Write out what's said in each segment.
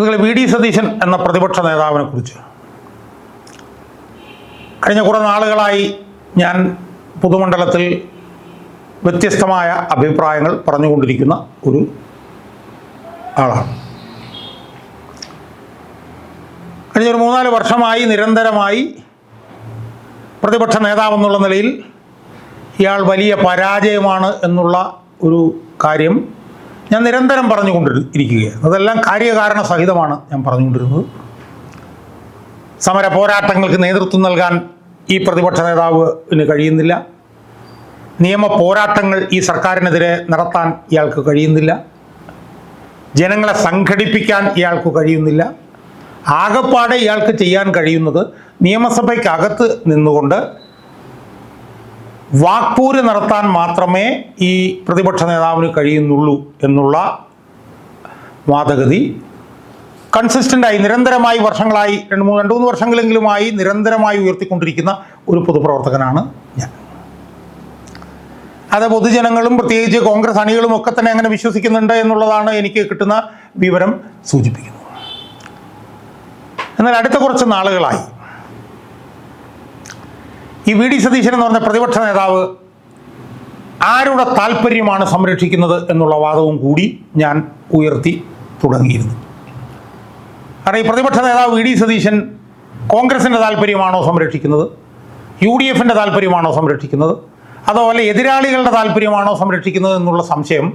സുഹൃത്തുക്കളെ V D Satheesan എന്ന പ്രതിപക്ഷ നേതാവിനെ കുറിച്ച്. കഴിഞ്ഞ കുറേ നാളുകളായി ഞാൻ പൊതുമണ്ഡലത്തിൽ വ്യത്യസ്തമായ അഭിപ്രായങ്ങൾ പറഞ്ഞുകൊണ്ടിരിക്കുന്ന ഒരു ആളാണ്. കഴിഞ്ഞ ഒരു മൂന്നാൽ വർഷമായി നിരന്തരമായി പ്രതിപക്ഷ നേതാവെന്നുള്ള നിലയിൽ ഇയാൾ വലിയ പരാജയമാണ് എന്നുള്ള ഒരു കാര്യം ഞാൻ നിരന്തരം പറഞ്ഞുകൊണ്ടിരി ഇരിക്കുകയാണ് അതെല്ലാം കാര്യകാരണ സഹിതമാണ് ഞാൻ പറഞ്ഞുകൊണ്ടിരുന്നത്. സമര പോരാട്ടങ്ങൾക്ക് നേതൃത്വം നൽകാൻ ഈ പ്രതിപക്ഷ നേതാവിന് കഴിയുന്നില്ല. നിയമ പോരാട്ടങ്ങൾ ഈ സർക്കാരിനെതിരെ നടത്താൻ ഇയാൾക്ക് കഴിയുന്നില്ല. ജനങ്ങളെ സംഘടിപ്പിക്കാൻ ഇയാൾക്ക് കഴിയുന്നില്ല. ആകപ്പാടെ ഇയാൾക്ക് ചെയ്യാൻ കഴിയുന്നത് നിയമസഭയ്ക്കകത്ത് നിന്നുകൊണ്ട് വാക്പൂര് നടത്താൻ മാത്രമേ ഈ പ്രതിപക്ഷ നേതാവിന് കഴിയുന്നുള്ളൂ എന്നുള്ള വാദഗതി കൺസിസ്റ്റന്റായി നിരന്തരമായി വർഷങ്ങളായി രണ്ട് മൂന്ന് രണ്ട് മൂന്ന് വർഷങ്ങളെങ്കിലുമായി നിരന്തരമായി ഉയർത്തിക്കൊണ്ടിരിക്കുന്ന ഒരു പൊതുപ്രവർത്തകനാണ് ഞാൻ. അത് പൊതുജനങ്ങളും പ്രത്യേകിച്ച് കോൺഗ്രസ് അണികളും ഒക്കെ തന്നെ അങ്ങനെ വിശ്വസിക്കുന്നുണ്ട് എന്നുള്ളതാണ് എനിക്ക് കിട്ടുന്ന വിവരം സൂചിപ്പിക്കുന്നത്. എന്നാൽ അടുത്ത കുറച്ച് നാളുകളായി ഈ വി ഡി സതീശൻ എന്ന് പറഞ്ഞ പ്രതിപക്ഷ നേതാവ് ആരുടെ താല്പര്യമാണ് സംരക്ഷിക്കുന്നത് എന്നുള്ള വാദവും കൂടി ഞാൻ ഉയർത്തി തുടങ്ങിയിരുന്നു. കാരണം ഈ പ്രതിപക്ഷ നേതാവ് വി ഡി സതീശൻ കോൺഗ്രസിന്റെ താല്പര്യമാണോ സംരക്ഷിക്കുന്നത്? യു ഡി എഫിന്റെ താല്പര്യമാണോ സംരക്ഷിക്കുന്നത്? അതുപോലെ എതിരാളികളുടെ താല്പര്യമാണോ സംരക്ഷിക്കുന്നത് എന്നുള്ള സംശയം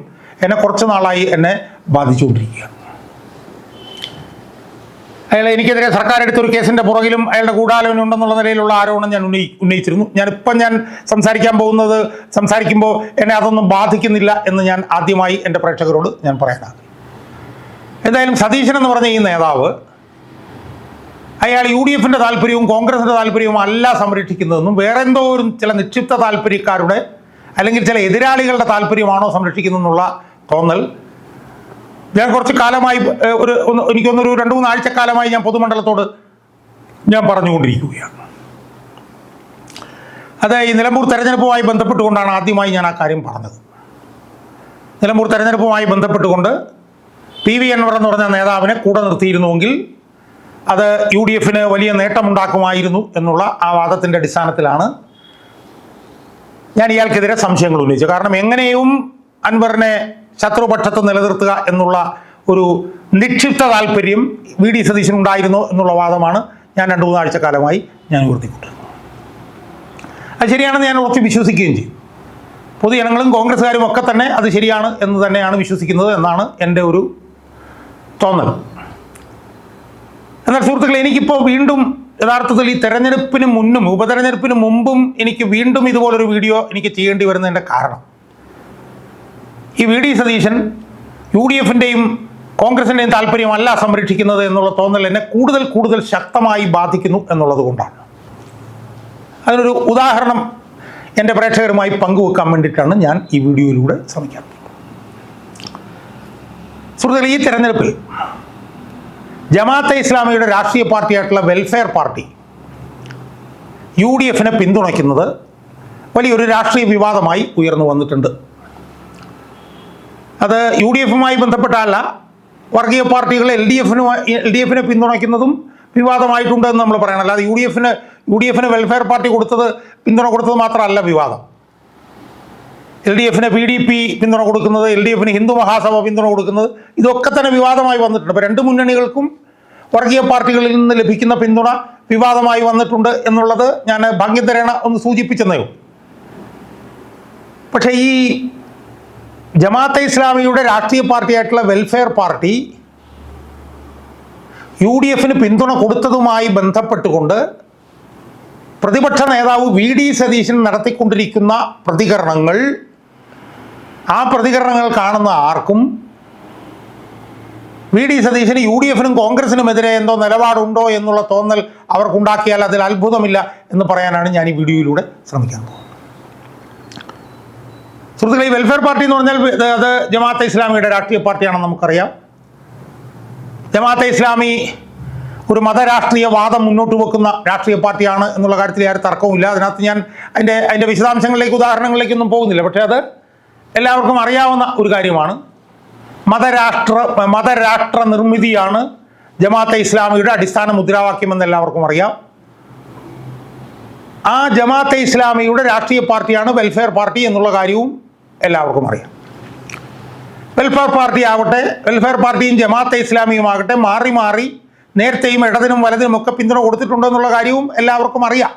എന്നെ കുറച്ച് നാളായി എന്നെ ബാധിച്ചുകൊണ്ടിരിക്കുകയാണ്. അയാൾ എനിക്കെതിരെ സർക്കാർ എടുത്തൊരു കേസിന്റെ പുറകിലും അയാളുടെ ഗൂഢാലോചന ഉണ്ടെന്നുള്ള നിലയിലുള്ള ആരോപണം ഞാൻ ഉന്നയി ഉന്നയിച്ചിരുന്നു. ഞാനിപ്പം ഞാൻ സംസാരിക്കാൻ പോകുന്നത് സംസാരിക്കുമ്പോൾ എന്നെ അതൊന്നും ബാധിക്കുന്നില്ല എന്ന് ഞാൻ ആദ്യമായി എന്റെ പ്രേക്ഷകരോട് ഞാൻ പറയാനാണ്. എന്തായാലും സതീശൻ എന്ന് പറഞ്ഞ ഈ നേതാവ് അയാൾ യു ഡി എഫിന്റെ താല്പര്യവും കോൺഗ്രസിന്റെ താല്പര്യവും അല്ല സംരക്ഷിക്കുന്നതെന്നും വേറെ എന്തോ ഒരു ചില നിക്ഷിപ്ത താല്പര്യക്കാരുടെ അല്ലെങ്കിൽ ചില എതിരാളികളുടെ താല്പര്യമാണോ സംരക്ഷിക്കുന്നതെന്നുള്ള തോന്നൽ ഞാൻ കുറച്ച് കാലമായി ഒരു എനിക്കൊന്നൊരു രണ്ട് മൂന്ന് ആഴ്ചക്കാലമായി ഞാൻ പൊതുമണ്ഡലത്തോട് ഞാൻ പറഞ്ഞുകൊണ്ടിരിക്കുകയാണ്. അത് ഈ നിലമ്പൂർ തെരഞ്ഞെടുപ്പുമായി ബന്ധപ്പെട്ടുകൊണ്ടാണ് ആദ്യമായി ഞാൻ ആ കാര്യം പറഞ്ഞത്. നിലമ്പൂർ തെരഞ്ഞെടുപ്പുമായി ബന്ധപ്പെട്ടുകൊണ്ട് പി വി അൻവർ എന്ന് പറഞ്ഞ നേതാവിനെ കൂടെ നിർത്തിയിരുന്നുവെങ്കിൽ അത് യു ഡി എഫിന് വലിയ നേട്ടമുണ്ടാക്കുമായിരുന്നു എന്നുള്ള ആ വാദത്തിന്റെ അടിസ്ഥാനത്തിലാണ് ഞാൻ ഇയാൾക്കെതിരെ സംശയങ്ങൾ ഉന്നയിച്ചത്. കാരണം എങ്ങനെയും അൻവറിനെ ശത്രുപക്ഷത്ത് നിലനിർത്തുക എന്നുള്ള ഒരു നിക്ഷിപ്ത താല്പര്യം വി ഡി സതീശൻ ഉണ്ടായിരുന്നു എന്നുള്ള വാദമാണ് ഞാൻ രണ്ട് മൂന്നാഴ്ച കാലമായി ഞാൻ ഉയർത്തിക്കൊണ്ടിരുന്നത്. അത് ശരിയാണെന്ന് ഞാൻ ഉറച്ച് വിശ്വസിക്കുകയും ചെയ്യും. പൊതുജനങ്ങളും കോൺഗ്രസ്സുകാരും ഒക്കെ തന്നെ അത് ശരിയാണ് എന്ന് തന്നെയാണ് വിശ്വസിക്കുന്നത് എന്നാണ് എന്റെ ഒരു തോന്നൽ. എന്നാൽ സുഹൃത്തുക്കളെ എനിക്കിപ്പോൾ വീണ്ടും യഥാർത്ഥത്തിൽ ഈ തെരഞ്ഞെടുപ്പിന് മുന്നും ഉപതെരഞ്ഞെടുപ്പിന് മുമ്പും എനിക്ക് വീണ്ടും ഇതുപോലൊരു വീഡിയോ എനിക്ക് ചെയ്യേണ്ടി വരുന്നതിന്റെ കാരണം ഈ V D Satheesan U D എഫിന്റെയും കോൺഗ്രസിന്റെയും താല്പര്യമല്ല സംരക്ഷിക്കുന്നത് എന്നുള്ള തോന്നൽ എന്നെ കൂടുതൽ കൂടുതൽ ശക്തമായി ബാധിക്കുന്നു എന്നുള്ളത് കൊണ്ടാണ്. അതിനൊരു ഉദാഹരണം എന്റെ പ്രേക്ഷകരുമായി പങ്കുവെക്കാൻ വേണ്ടിയിട്ടാണ് ഞാൻ ഈ വീഡിയോയിലൂടെ ശ്രമിക്കുന്നത്. സുഹൃത്തുക്കളെ ഈ തെരഞ്ഞെടുപ്പിൽ ജമാഅത്തെ ഇസ്ലാമിയുടെ രാഷ്ട്രീയ പാർട്ടിയായിട്ടുള്ള വെൽഫെയർ പാർട്ടി യു ഡി എഫിനെ പിന്തുണയ്ക്കുന്നത് വലിയൊരു രാഷ്ട്രീയ വിവാദമായി ഉയർന്നു വന്നിട്ടുണ്ട്. അത് യു ഡി എഫുമായി ബന്ധപ്പെട്ടല്ല വർഗീയ പാർട്ടികൾ എൽ ഡി എഫിന് എൽ ഡി എഫിനെ പിന്തുണയ്ക്കുന്നതും വിവാദമായിട്ടുണ്ട് എന്ന് നമ്മൾ പറയണം. അല്ലാതെ യു ഡി എഫിന് യു ഡി എഫിന് വെൽഫെയർ പാർട്ടി കൊടുത്തത് പിന്തുണ കൊടുത്തത് മാത്രമല്ല വിവാദം. എൽ ഡി എഫിന് പി ഡി പി പിന്തുണ കൊടുക്കുന്നത് എൽ ഡി എഫിന് ഹിന്ദു മഹാസഭ പിന്തുണ കൊടുക്കുന്നത് ഇതൊക്കെ തന്നെ വിവാദമായി വന്നിട്ടുണ്ട്. അപ്പോൾ രണ്ട് മുന്നണികൾക്കും വർഗീയ പാർട്ടികളിൽ നിന്ന് ലഭിക്കുന്ന പിന്തുണ വിവാദമായി വന്നിട്ടുണ്ട് എന്നുള്ളത് ഞാൻ ഭാഗ്യതരേണ ഒന്ന് സൂചിപ്പിച്ചെന്നേ പക്ഷേ ഈ ജമാഅത്തെ ഇസ്ലാമിയുടെ രാഷ്ട്രീയ പാർട്ടിയായിട്ടുള്ള വെൽഫെയർ പാർട്ടി യു ഡി എഫിന് പിന്തുണ കൊടുത്തതുമായി ബന്ധപ്പെട്ടുകൊണ്ട് പ്രതിപക്ഷ നേതാവ് വി ഡി സതീശൻ നടത്തിക്കൊണ്ടിരിക്കുന്ന പ്രതികരണങ്ങൾ ആ പ്രതികരണങ്ങൾ കാണുന്ന ആർക്കും വി ഡി സതീശന് യു ഡി എഫിനും കോൺഗ്രസിനുമെതിരെ എന്തോ നിലപാടുണ്ടോ എന്നുള്ള തോന്നൽ അവർക്കുണ്ടാക്കിയാൽ അതിൽ അത്ഭുതമില്ല എന്ന് പറയാനാണ് ഞാൻ ഈ വീഡിയോയിലൂടെ ശ്രമിക്കാൻ പോകുന്നത്. സുഹൃത്തുക്കളെ ഈ വെൽഫെയർ പാർട്ടി എന്ന് പറഞ്ഞാൽ അത് ജമാഅത്തെ ഇസ്ലാമിയുടെ രാഷ്ട്രീയ പാർട്ടിയാണെന്ന് നമുക്കറിയാം. ജമാഅത്തെ ഇസ്ലാമി ഒരു മതരാഷ്ട്രീയ വാദം മുന്നോട്ട് വെക്കുന്ന രാഷ്ട്രീയ പാർട്ടിയാണ് എന്നുള്ള കാര്യത്തിൽ യാതൊരു തർക്കവുമില്ല അതിനകത്ത് ഞാൻ അതിന്റെ അതിന്റെ വിശദാംശങ്ങളിലേക്ക് ഉദാഹരണങ്ങളിലേക്കൊന്നും പോകുന്നില്ല. പക്ഷേ അത് എല്ലാവർക്കും അറിയാവുന്ന ഒരു കാര്യമാണ്. മതരാഷ്ട്ര മതരാഷ്ട്ര നിർമ്മിതിയാണ് ജമാഅത്തെ ഇസ്ലാമിയുടെ അടിസ്ഥാന മുദ്രാവാക്യമെന്ന് എല്ലാവർക്കും അറിയാം. ആ ജമാഅത്തെ ഇസ്ലാമിയുടെ രാഷ്ട്രീയ പാർട്ടിയാണ് വെൽഫെയർ പാർട്ടി എന്നുള്ള കാര്യവും എല്ലാവർക്കും അറിയാം. വെൽഫെയർ പാർട്ടി ആവട്ടെ വെൽഫെയർ പാർട്ടിയും ജമാഅത്തെ ഇസ്ലാമിയും ആകട്ടെ മാറി മാറി നേരത്തെയും ഇടതിനും വലതിനും ഒക്കെ പിന്തുണ കൊടുത്തിട്ടുണ്ടെന്നുള്ള കാര്യവും എല്ലാവർക്കും അറിയാം.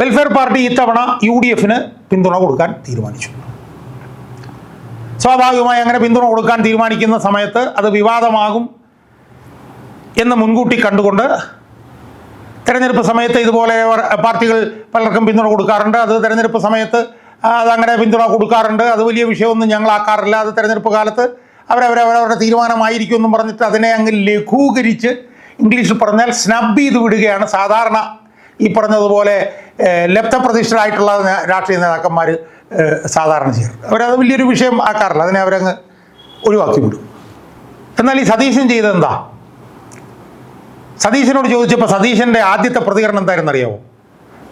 വെൽഫെയർ പാർട്ടി ഇത്തവണ യു ഡി എഫിന് പിന്തുണ കൊടുക്കാൻ തീരുമാനിച്ചു. സ്വാഭാവികമായി അങ്ങനെ പിന്തുണ കൊടുക്കാൻ തീരുമാനിക്കുന്ന സമയത്ത് അത് വിവാദമാകും എന്ന് മുൻകൂട്ടി കണ്ടുകൊണ്ട് തെരഞ്ഞെടുപ്പ് സമയത്ത് ഇതുപോലെ പാർട്ടികൾ പലർക്കും പിന്തുണ കൊടുക്കാറുണ്ട്. അത് തെരഞ്ഞെടുപ്പ് സമയത്ത് അതങ്ങനെ പിന്തുണ കൊടുക്കാറുണ്ട്. അത് വലിയ വിഷയമൊന്നും ഞങ്ങളാക്കാറില്ല അത് തെരഞ്ഞെടുപ്പ് കാലത്ത് അവരവരവരവരുടെ തീരുമാനമായിരിക്കും എന്നും പറഞ്ഞിട്ട് അതിനെ അങ്ങ് ലഘൂകരിച്ച് ഇംഗ്ലീഷിൽ പറഞ്ഞാൽ സ്നബ് ചെയ്ത് വിടുകയാണ് സാധാരണ ഈ പറഞ്ഞതുപോലെ ലബ്ധപ്രതിഷ്ഠരായിട്ടുള്ള രാഷ്ട്രീയ നേതാക്കന്മാർ സാധാരണ ചെയ്യാറ്. അവരത് വലിയൊരു വിഷയം ആക്കാറില്ല. അതിനെ അവരങ്ങ് ഒഴിവാക്കി വിടും. എന്നാൽ ഈ സതീശൻ ചെയ്തെന്താ സതീശനോട് ചോദിച്ചപ്പോൾ സതീശന്റെ ആദ്യത്തെ പ്രതികരണം എന്തായിരുന്നു അറിയാമോ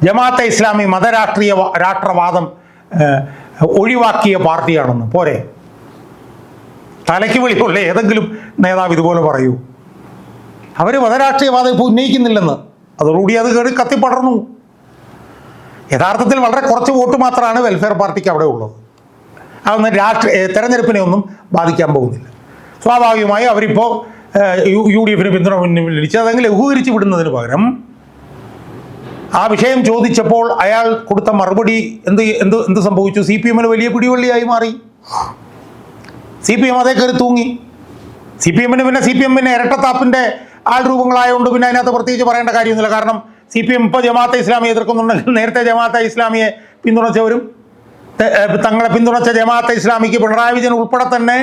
ജമാഅത്തെ ഇസ്ലാമി മതരാഷ്ട്രീയ രാഷ്ട്രവാദം ഒഴിവാക്കിയ പാർട്ടിയാണെന്ന്. പോരെ. തലയ്ക്ക് വെളിയുള്ള ഏതെങ്കിലും നേതാവ് ഇതുപോലെ പറയൂ. അവർ മതരാഷ്ട്രീയവാദം ഇപ്പോൾ ഉന്നയിക്കുന്നില്ലെന്ന്. അതോടുകൂടി അത് കയറി കത്തിപ്പടർന്നു യഥാർത്ഥത്തിൽ വളരെ കുറച്ച് വോട്ട് മാത്രമാണ് വെൽഫെയർ പാർട്ടിക്ക് അവിടെ ഉള്ളത്. അതൊന്നും രാഷ്ട്രീയ തെരഞ്ഞെടുപ്പിനെ ഒന്നും ബാധിക്കാൻ പോകുന്നില്ല. സ്വാഭാവികമായും അവരിപ്പോൾ യു ഡി എഫിന് പിന്തുണ പിൻവലിച്ച് അതങ്ങ് ലഘൂകരിച്ച് വിടുന്നതിന് പകരം ആ വിഷയം ചോദിച്ചപ്പോൾ അയാൾ കൊടുത്ത മറുപടി എന്ത് എന്ത് എന്ത് സംഭവിച്ചു? സി പി എമ്മിന് വലിയ പിടിവള്ളിയായി മാറി. സി പി എം അതേ കയറി തൂങ്ങി. സി പി എമ്മിന് പിന്നെ സി പി എമ്മിന് ഇരട്ടത്താപ്പിന്റെ ആൾ രൂപങ്ങളായതുകൊണ്ട് പിന്നെ അതിനകത്ത് പ്രത്യേകിച്ച് പറയേണ്ട കാര്യമൊന്നുമില്ല. കാരണം സി പി എം ഇപ്പോൾ ജമാഅത്തെ ഇസ്ലാമിയെ എതിർക്കുന്നുണ്ടെങ്കിൽ നേരത്തെ ജമാഅത്തെ ഇസ്ലാമിയെ പിന്തുണച്ചവരും തങ്ങളെ പിന്തുണച്ച ജമാഅത്തെ ഇസ്ലാമിക്ക് പിണറായി വിജയൻ ഉൾപ്പെടെ തന്നെ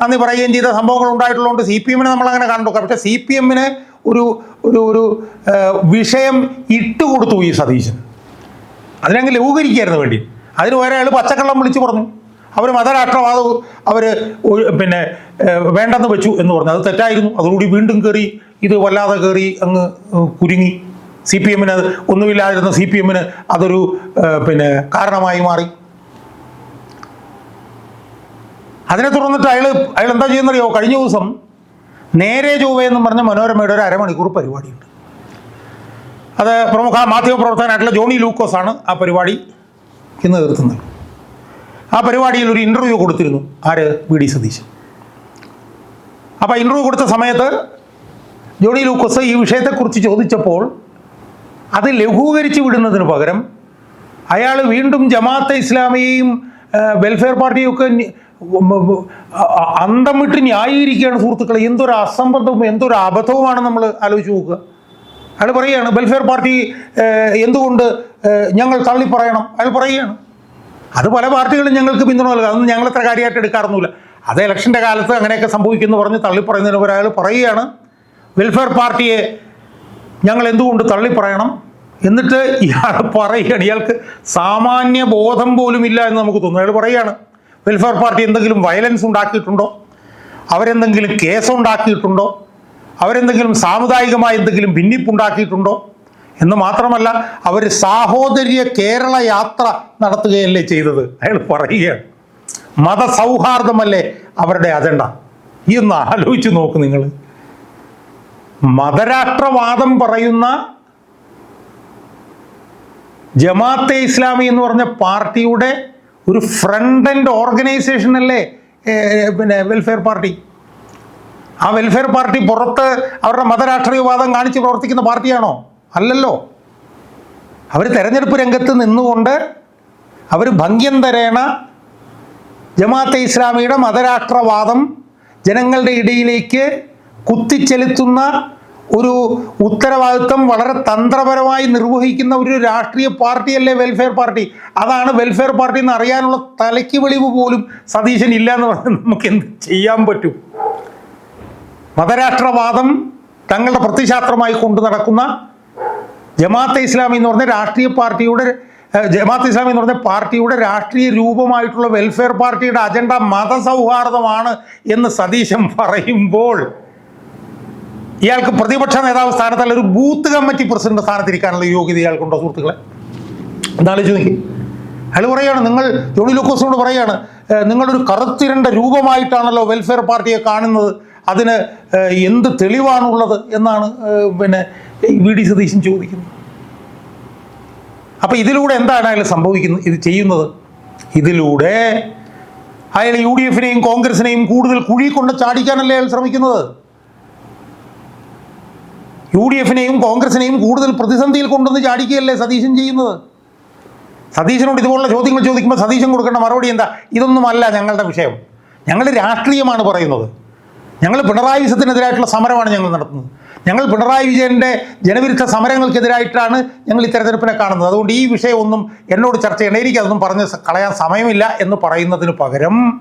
നന്ദി പറയുകയും ചെയ്ത സംഭവങ്ങൾ ഉണ്ടായിട്ടുള്ളതുകൊണ്ട് സി പി എമ്മിനെ നമ്മളങ്ങനെ കണ്ടു പക്ഷേ സി പി എമ്മിന് ഒരു ഒരു ഒരു വിഷയം ഇട്ടുകൊടുത്തു ഈ സതീശൻ. അതിനങ്ങ് ലഘൂകരിക്കായിരുന്നു വേണ്ടി. അതിന് അയാൾ പച്ചക്കള്ളം വിളിച്ചു പറഞ്ഞു. അവർ മതരാഷ്ട്രവാദവും അവർ പിന്നെ വേണ്ടെന്ന് വെച്ചു എന്ന് പറഞ്ഞു. അത് തെറ്റായിരുന്നു. അതോടുകൂടി വീണ്ടും കയറി ഇത് വല്ലാതെ കയറി അങ്ങ് കുരുങ്ങി. സി പി എമ്മിന് ഒന്നുമില്ലാതിരുന്ന സി പി എമ്മിന് അതൊരു പിന്നെ കാരണമായി മാറി. അതിനെ തുടർന്നിട്ട് അയാൾ അയാൾ എന്താ ചെയ്യുന്നറിയോ? കഴിഞ്ഞ ദിവസം നേരെ ചൊവ്വ എന്നും പറഞ്ഞ മനോരമയുടെ ഒരു അരമണിക്കൂർ പരിപാടിയുണ്ട്. അത് പ്രമുഖ മാധ്യമപ്രവർത്തകനായിട്ടുള്ള ജോണി ലൂക്കോസ് ആണ് ആ പരിപാടി ഇന്ന് നൽകുന്നത് ആ പരിപാടിയിൽ ഒരു ഇന്റർവ്യൂ കൊടുത്തിരുന്നു. ആര്? V D Satheesan. അപ്പോൾ ഇന്റർവ്യൂ കൊടുത്ത സമയത്ത് ജോണി ലൂക്കോസ് ഈ വിഷയത്തെക്കുറിച്ച് ചോദിച്ചപ്പോൾ അത് ലഘൂകരിച്ച് വിടുന്നതിന് പകരം അയാൾ വീണ്ടും ജമാഅത്തെ ഇസ്ലാമിയെയും വെൽഫെയർ പാർട്ടിയും ഒക്കെ നി- ഉം, ഉം, അ- അ- അന്തം വിട്ട് ന്യായീകരിക്കുകയാണ് സുഹൃത്തുക്കളെ. എന്തൊരു അസംബന്ധവും എന്തൊരു അബദ്ധവുമാണ് നമ്മൾ ആലോചിച്ച് നോക്കുക. അയാൾ പറയുകയാണ് വെൽഫെയർ പാർട്ടി എന്തുകൊണ്ട് ഞങ്ങൾ തള്ളി പറയണം അയാൾ പറയുകയാണ് അത് പല പാർട്ടികളും ഞങ്ങൾക്ക് പിന്തുണ നൽകുക അതൊന്നും ഞങ്ങൾ അത്ര കാര്യമായിട്ട് എടുക്കാറൊന്നുമില്ല. അത് ഇലക്ഷന്റെ കാലത്ത് അങ്ങനെയൊക്കെ സംഭവിക്കുന്നു പറഞ്ഞ് തള്ളി പറയുന്നതിന് പകരം അയാൾ പറയുകയാണ് വെൽഫെയർ പാർട്ടിയെ ഞങ്ങൾ എന്തുകൊണ്ട് തള്ളി പറയണം എന്നിട്ട് ഇയാൾ പറയുകയാണ് ഇയാൾക്ക് സാമാന്യ ബോധം പോലും ഇല്ല എന്ന് നമുക്ക് തോന്നുന്നു. അയാൾ പറയുകയാണ് വെൽഫെയർ പാർട്ടി എന്തെങ്കിലും വയലൻസ് ഉണ്ടാക്കിയിട്ടുണ്ടോ? അവരെന്തെങ്കിലും കേസ് ഉണ്ടാക്കിയിട്ടുണ്ടോ? അവരെന്തെങ്കിലും സാമുദായികമായ എന്തെങ്കിലും ഭിന്നിപ്പുണ്ടാക്കിയിട്ടുണ്ടോ? എന്ന് മാത്രമല്ല അവർ സാഹോദര്യ കേരള യാത്ര നടത്തുകയല്ലേ ചെയ്തത്? അയാൾ പറയുകയാണ്. മതസൗഹാർദ്ദമല്ലേ അവരുടെ അജണ്ട ഈ ഒന്ന് ആലോചിച്ച് നോക്ക് നിങ്ങൾ. മതരാഷ്ട്രവാദം പറയുന്ന ജമാഅത്തെ ഇസ്ലാമി എന്ന് പറഞ്ഞ പാർട്ടിയുടെ ഒരു ഫ്രണ്ട് എൻഡ് ഓർഗനൈസേഷൻ അല്ലേ? പിന്നെ വെൽഫെയർ പാർട്ടി ആ വെൽഫെയർ പാർട്ടി പുറത്ത് അവരുടെ മതരാഷ്ട്രീയവാദം കാണിച്ച് പ്രവർത്തിക്കുന്ന പാർട്ടിയാണോ? അല്ലല്ലോ. അവർ തെരഞ്ഞെടുപ്പ് രംഗത്ത് നിന്നുകൊണ്ട് അവർ ഭംഗ്യം തരേണ ജമാഅത്തെ ഇസ്ലാമിയുടെ മതരാഷ്ട്രവാദം ജനങ്ങളുടെ ഇടയിലേക്ക് കുത്തിച്ചെലുത്തുന്ന ഒരു ഉത്തരവാദിത്വം വളരെ തന്ത്രപരമായി നിർവഹിക്കുന്ന ഒരു രാഷ്ട്രീയ പാർട്ടിയല്ലേ വെൽഫെയർ പാർട്ടി അതാണ് വെൽഫെയർ പാർട്ടി എന്ന് അറിയാനുള്ള തലയ്ക്ക് വെളിവ് പോലും സതീശൻ ഇല്ല എന്ന് പറഞ്ഞാൽ നമുക്ക് എന്ത് ചെയ്യാൻ പറ്റും? മതരാഷ്ട്രവാദം തങ്ങളുടെ പ്രത്യശാസ്ത്രമായി കൊണ്ടു നടക്കുന്ന ജമാഅത്തെ ഇസ്ലാമി എന്ന് പറഞ്ഞ രാഷ്ട്രീയ പാർട്ടിയുടെ ജമാഅത്ത് ഇസ്ലാമി എന്ന് പറഞ്ഞ പാർട്ടിയുടെ രാഷ്ട്രീയ രൂപമായിട്ടുള്ള വെൽഫെയർ പാർട്ടിയുടെ അജണ്ട മതസൗഹാർദ്ദമാണ് എന്ന് സതീശൻ പറയുമ്പോൾ ഇയാൾക്ക് പ്രതിപക്ഷ നേതാവ് സ്ഥാനത്തല്ല ഒരു ബൂത്ത് കമ്മിറ്റി പ്രസിഡന്റ് സ്ഥാനത്തിരിക്കാനുള്ള യോഗ്യത ഇയാൾക്കുണ്ടോ സുഹൃത്തുക്കളെ? എന്നാലോചിച്ച് നോക്കി അയാൾ പറയാണ് നിങ്ങൾ ജോണി ലൂക്കോസിനോട് പറയാണ് "ഏഹ്, നിങ്ങളൊരു കറുത്തിരണ്ട രൂപമായിട്ടാണല്ലോ വെൽഫെയർ പാർട്ടിയെ കാണുന്നത് അതിന് എന്ത് തെളിവാണുള്ളത് എന്നാണ് പിന്നെ വി ഡി സതീശൻ ചോദിക്കുന്നത്. അപ്പോൾ ഇതിലൂടെ എന്താണ് അയാൾ സംഭവിക്കുന്നത് ഇത് ചെയ്യുന്നത്? ഇതിലൂടെ അയാൾ യു ഡി എഫിനെയും കോൺഗ്രസിനെയും കൂടുതൽ കുഴി കൊണ്ട് ചാടിക്കാനല്ലേ അയാൾ ശ്രമിക്കുന്നത്? യു ഡി എഫിനെയും കോൺഗ്രസിനെയും കൂടുതൽ പ്രതിസന്ധിയിൽ കൊണ്ടുവന്ന് ചാടിക്കുകയല്ലേ സതീശൻ ചെയ്യുന്നത്? സതീശനോട് ഇതുപോലുള്ള ചോദ്യങ്ങൾ ചോദിക്കുമ്പോൾ സതീശൻ കൊടുക്കേണ്ട മറുപടി എന്താ? ഇതൊന്നുമല്ല ഞങ്ങളുടെ വിഷയം. ഞങ്ങൾ രാഷ്ട്രീയമാണ് പറയുന്നത്. ഞങ്ങൾ പിണറായി വിജയത്തിനെതിരായിട്ടുള്ള സമരമാണ് ഞങ്ങൾ നടത്തുന്നത്. ഞങ്ങൾ പിണറായി വിജയന്റെ ജനവിരുദ്ധ സമരങ്ങൾക്കെതിരായിട്ടാണ് ഞങ്ങൾ ഈ തെരഞ്ഞെടുപ്പിനെ കാണുന്നത്. അതുകൊണ്ട് ഈ വിഷയമൊന്നും എന്നോട് ചർച്ച ചെയ്യണം എനിക്കതൊന്നും പറഞ്ഞ് കളയാൻ സമയമില്ല എന്ന് പറയുന്നതിന് പകരം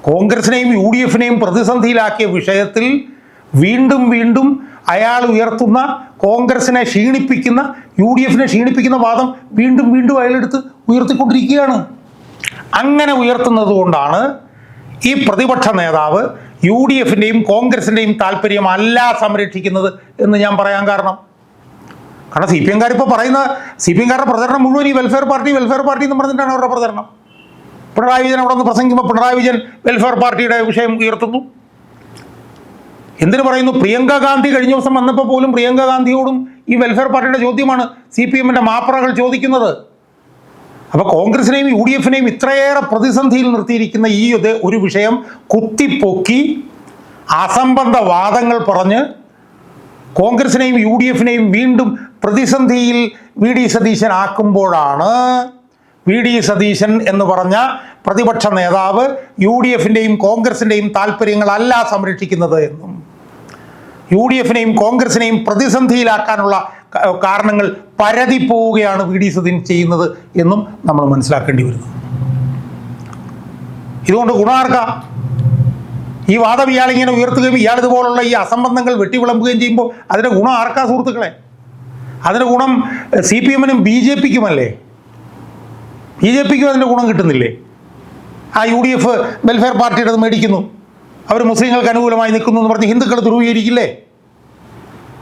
കോൺഗ്രസിനെയും യു ഡി എഫിനെയും പ്രതിസന്ധിയിലാക്കിയ വിഷയത്തിൽ വീണ്ടും വീണ്ടും അയാൾ ഉയർത്തുന്ന കോൺഗ്രസിനെ ക്ഷീണിപ്പിക്കുന്ന യു ഡി എഫിനെ ക്ഷീണിപ്പിക്കുന്ന വാദം വീണ്ടും വീണ്ടും അയാളെടുത്ത് ഉയർത്തിക്കൊണ്ടിരിക്കുകയാണ്. അങ്ങനെ ഉയർത്തുന്നത് കൊണ്ടാണ് ഈ പ്രതിപക്ഷ നേതാവ് യു ഡി എഫിന്റെയും കോൺഗ്രസിന്റെയും താല്പര്യം അല്ല സംരക്ഷിക്കുന്നത് എന്ന് ഞാൻ പറയാൻ കാരണം. കാരണം സി പി എംകാർ ഇപ്പോൾ പറയുന്ന സി പി എംകാരുടെ പ്രചരണം മുഴുവൻ ഈ വെൽഫെയർ പാർട്ടി വെൽഫെയർ പാർട്ടി എന്ന് പറഞ്ഞിട്ടാണ് അവരുടെ പ്രചരണം. പിണറായി വിജയൻ അവിടെ നിന്ന് പ്രസംഗിക്കുമ്പോൾ പിണറായി വിജയൻ വെൽഫെയർ പാർട്ടിയുടെ വിഷയം ഉയർത്തുന്നു. എന്തിനു പറയുന്നു? പ്രിയങ്ക ഗാന്ധി കഴിഞ്ഞ ദിവസം വന്നപ്പോൾ പോലും പ്രിയങ്ക ഗാന്ധിയോടും ഈ വെൽഫെയർ പാർട്ടിയുടെ ചോദ്യമാണ് സി പി എമ്മിന്റെ മാപ്രകൾ ചോദിക്കുന്നത്. അപ്പോൾ കോൺഗ്രസിനെയും യു ഡി എഫിനെയും ഇത്രയേറെ പ്രതിസന്ധിയിൽ നിർത്തിയിരിക്കുന്ന ഈ ഒരു വിഷയം കുത്തിപ്പൊക്കി അസംബന്ധ വാദങ്ങൾ പറഞ്ഞ് കോൺഗ്രസിനെയും യു ഡി എഫിനെയും വീണ്ടും പ്രതിസന്ധിയിൽ വി ഡി സതീശൻ ആക്കുമ്പോഴാണ് വി ഡി സതീശൻ എന്ന് പറഞ്ഞ പ്രതിപക്ഷ നേതാവ് യു ഡി എഫിന്റെയും കോൺഗ്രസിന്റെയും താല്പര്യങ്ങളല്ല സംരക്ഷിക്കുന്നത് എന്നും. യു ഡി എഫിനെയും കോൺഗ്രസിനെയും പ്രതിസന്ധിയിലാക്കാനുള്ള കാരണങ്ങൾ പരതി പോവുകയാണ് വി ഡി സുധീൻ ചെയ്യുന്നത് എന്നും നമ്മൾ മനസ്സിലാക്കേണ്ടി വരുന്നു. ഇതുകൊണ്ട് ഗുണാർക്ക ഈ വാദം ഇയാൾ ഇങ്ങനെ ഉയർത്തുകയും ഇയാൾ ഇതുപോലുള്ള ഈ അസംബന്ധങ്ങൾ വെട്ടിവിളമ്പുകയും ചെയ്യുമ്പോൾ അതിന്റെ ഗുണം ആർക്കാ സുഹൃത്തുക്കളെ? അതിന്റെ ഗുണം സി പി എമ്മിനും ബി ജെ പിക്കുമല്ലേ? ബി ജെ പിക്കും അതിന്റെ ഗുണം കിട്ടുന്നില്ലേ? ആ യു ഡി എഫ് വെൽഫെയർ പാർട്ടിയുടെ മേടിക്കുന്നു. അവർ മുസ്ലിങ്ങൾക്ക് അനുകൂലമായി നിൽക്കുന്നു എന്ന് പറഞ്ഞ് ഹിന്ദുക്കൾ ധ്രുവീകരിക്കില്ലേ?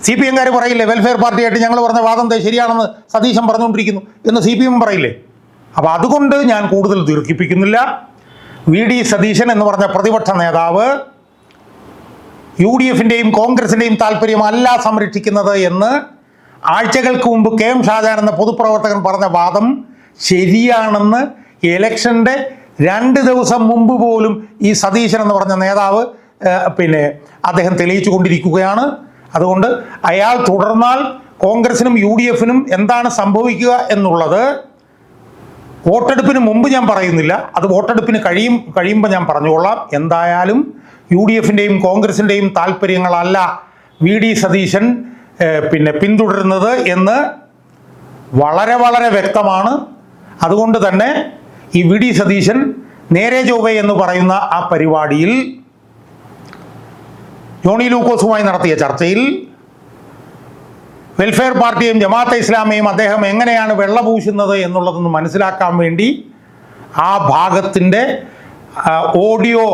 സി പി എംകാർ പറയില്ലേ വെൽഫെയർ പാർട്ടിയായിട്ട് ഞങ്ങൾ പറഞ്ഞ വാദം ശരിയാണെന്ന് സതീശൻ പറഞ്ഞുകൊണ്ടിരിക്കുന്നു എന്ന് സി പി എം പറയില്ലേ? അപ്പോൾ അതുകൊണ്ട് ഞാൻ കൂടുതൽ ദീർഘിപ്പിക്കുന്നില്ല. വി ഡി സതീശൻ എന്ന് പറഞ്ഞ പ്രതിപക്ഷ നേതാവ് യു ഡി എഫിന്റെയും കോൺഗ്രസിന്റെയും താല്പര്യമല്ല സംരക്ഷിക്കുന്നത് എന്ന് ആഴ്ചകൾക്ക് മുമ്പ് കെ എം ഷാജാൻ എന്ന പൊതുപ്രവർത്തകൻ പറഞ്ഞ വാദം ശരിയാണെന്ന് ഇലക്ഷന്റെ രണ്ട് ദിവസം മുമ്പ് പോലും ഈ സതീശൻ എന്ന് പറഞ്ഞ നേതാവ് പിന്നെ അദ്ദേഹം തെളിയിച്ചു കൊണ്ടിരിക്കുകയാണ്. അതുകൊണ്ട് അയാൾ തുടർന്നാൽ കോൺഗ്രസിനും യു ഡി എഫിനും എന്താണ് സംഭവിക്കുക എന്നുള്ളത് വോട്ടെടുപ്പിന് മുമ്പ് ഞാൻ പറയുന്നില്ല. അത് വോട്ടെടുപ്പിന് കഴിയും കഴിയുമ്പോൾ ഞാൻ പറഞ്ഞുകൊള്ളാം. എന്തായാലും യു ഡി എഫിന്റെയും കോൺഗ്രസിന്റെയും താല്പര്യങ്ങളല്ല വി ഡി സതീശൻ പിന്നെ പിന്തുടരുന്നത് എന്ന് വളരെ വളരെ വ്യക്തമാണ്. അതുകൊണ്ട് തന്നെ ഈ വി ഡി സതീശൻ നേരെ ചൊവ്വ എന്ന് പറയുന്ന ആ പരിപാടിയിൽ യോണി ലൂക്കോസുമായി നടത്തിയ ചർച്ചയിൽ വെൽഫെയർ പാർട്ടിയും ജമാഅത്തെ ഇസ്ലാമിയും അദ്ദേഹം എങ്ങനെയാണ് വെള്ളപൂശുന്നത് എന്നുള്ളതൊന്ന് മനസ്സിലാക്കാൻ വേണ്ടി ആ ഭാഗത്തിന്റെ ഓഡിയോ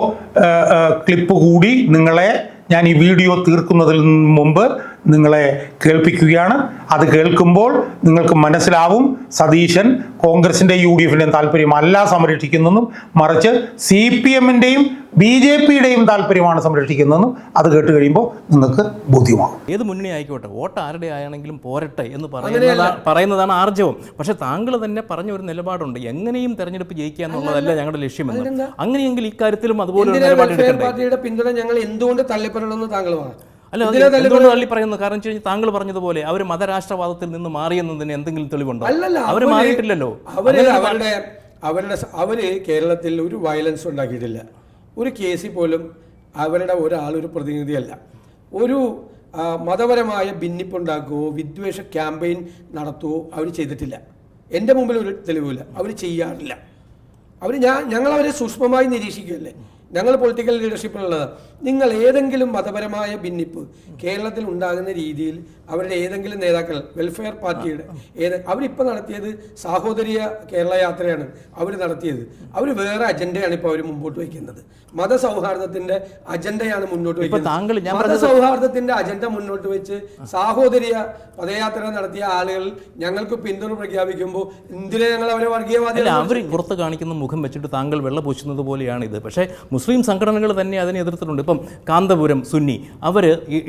ക്ലിപ്പ് കൂടി നിങ്ങളെ ഞാൻ ഈ വീഡിയോ തീർക്കുന്നതിന് മുമ്പ് നിങ്ങളെ കേൾപ്പിക്കുകയാണ്. അത് കേൾക്കുമ്പോൾ നിങ്ങൾക്ക് മനസ്സിലാവും സതീശൻ കോൺഗ്രസിന്റെ യു ഡി എഫിന്റെയും താല്പര്യമല്ല സംരക്ഷിക്കുന്നതെന്നും മറിച്ച് സി പി എമ്മിന്റെയും ബി ജെ പിയുടെയും താല്പര്യമാണ് സംരക്ഷിക്കുന്നതെന്നും അത് കേട്ട് കഴിയുമ്പോൾ നിങ്ങൾക്ക് ബോധ്യമാകും. ഏത് മുന്നണി ആയിക്കോട്ടെ വോട്ട് ആരുടെ ആയാണെങ്കിലും പോരട്ടെ എന്ന് പറയുന്നതാണ് പറയുന്നതാണ് ആർജവം. പക്ഷേ താങ്കൾ തന്നെ പറഞ്ഞ ഒരു നിലപാടുണ്ട്. എങ്ങനെയും തെരഞ്ഞെടുപ്പ് ജയിക്കുക എന്നുള്ളതല്ല ഞങ്ങളുടെ ലക്ഷ്യമെന്ന്. അങ്ങനെയെങ്കിൽ ഇക്കാര്യത്തിലും അതുപോലെ പാർട്ടിയുടെ പിന്തുണ ഞങ്ങൾ എന്തുകൊണ്ട് തള്ളിപ്പറയണമെന്ന് താങ്കൾ പറഞ്ഞു അല്ല തള്ളി പറയുന്നു കാരണം വെച്ച് താങ്കൾ പറഞ്ഞതുപോലെ അവർ മതരാഷ്ട്രവാദത്തിൽ നിന്ന് മാറിയെന്നതിന് എന്തെങ്കിലും തെളിവുണ്ടോ? അവർ അവർ മാറിയിട്ടില്ലല്ലോ. അവർ അവരുടെ അവരുടെ അവർ കേരളത്തിൽ ഒരു വയലൻസ് ഉണ്ടാക്കിയിട്ടില്ല. ഒരു കേസിൽ പോലും അവരുടെ ഒരാൾ ഒരു പ്രതിനിധിയല്ല. ഒരു മതപരമായ ഭിന്നിപ്പുണ്ടാക്കുകയോ വിദ്വേഷ ക്യാമ്പയിൻ നടത്തുകയോ അവർ ചെയ്തിട്ടില്ല. എന്റെ മുമ്പിൽ ഒരു തെളിവില്ല അവർ ചെയ്യാറില്ല. അവർ ഞാൻ ഞങ്ങൾ അവരെ സൂക്ഷ്മമായി നിരീക്ഷിക്കുകയല്ലേ? ഞങ്ങൾ പൊളിറ്റിക്കൽ ലീഡർഷിപ്പിലുള്ളത് നിങ്ങൾ ഏതെങ്കിലും മതപരമായ ഭിന്നിപ്പ് കേരളത്തിൽ ഉണ്ടാകുന്ന രീതിയിൽ അവരുടെ ഏതെങ്കിലും നേതാക്കൾ വെൽഫെയർ പാർട്ടിയുടെ ഏത് അവരിപ്പോൾ നടത്തിയത് സാഹോദര്യ കേരള യാത്രയാണ് അവർ നടത്തിയത്. അവർ വേറെ അജണ്ടയാണ് ഇപ്പോൾ അവർ മുമ്പോട്ട് വയ്ക്കുന്നത്. മതസൗഹാർദ്ദത്തിന്റെ അജണ്ടയാണ് മുന്നോട്ട് വയ്ക്കുന്നത്. മതസൗഹാർദ്ദത്തിന്റെ അജണ്ട മുന്നോട്ട് വെച്ച് സാഹോദര്യ പദയാത്ര നടത്തിയ ആളുകൾ ഞങ്ങൾക്ക് പിന്തുണ പ്രഖ്യാപിക്കുമ്പോൾ എന്തിനാ ഞങ്ങൾ അവരെ വർഗീയവാദികൾ അവർ പുറത്ത് കാണിക്കുന്ന മുഖം വെച്ചിട്ട് താങ്കൾ വെള്ള പൂശുന്നത് പോലെയാണ് ഇത് പക്ഷേ മുസ്ലിം സംഘടനകൾ തന്നെ അതിനെ എതിർത്തിട്ടുണ്ട്. ഇപ്പം കാന്തപുരം സുന്നി അവർ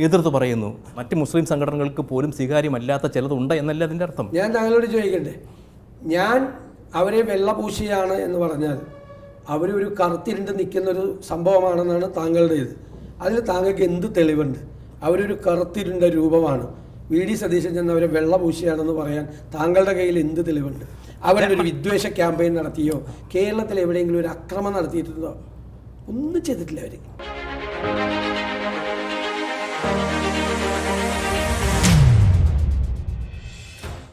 എതിർത്ത് പറയുന്നു. മറ്റ് മുസ്ലിം സംഘടനകൾക്ക് പോലും സ്വീകാര്യമല്ലാത്ത ചിലതുണ്ട് എന്നല്ല അതിന്റെ അർത്ഥം? ഞാൻ താങ്കളോട് ചോദിക്കട്ടെ. ഞാൻ അവരെ വെള്ളപൂശിയാണ് എന്ന് പറഞ്ഞാൽ അവരൊരു കറുത്തിരുണ്ട് നിൽക്കുന്നൊരു സംഭവമാണെന്നാണ് താങ്കളുടെ ഇത് അതിൽ താങ്കൾക്ക് എന്ത് തെളിവുണ്ട്? അവരൊരു കറുത്തിരുണ്ട രൂപമാണ്. വി ഡി സതീശൻ ചെന്ന് അവരെ വെള്ളപൂശിയാണെന്ന് പറയാൻ താങ്കളുടെ കയ്യിൽ എന്ത് തെളിവുണ്ട്? അവരൊരു വിദ്വേഷ ക്യാമ്പയിൻ നടത്തിയോ? കേരളത്തിൽ എവിടെയെങ്കിലും ഒരു അക്രമം നടത്തിയിട്ടുണ്ടോ? ഒന്നും ചെയ്തിട്ടില്ല അവർ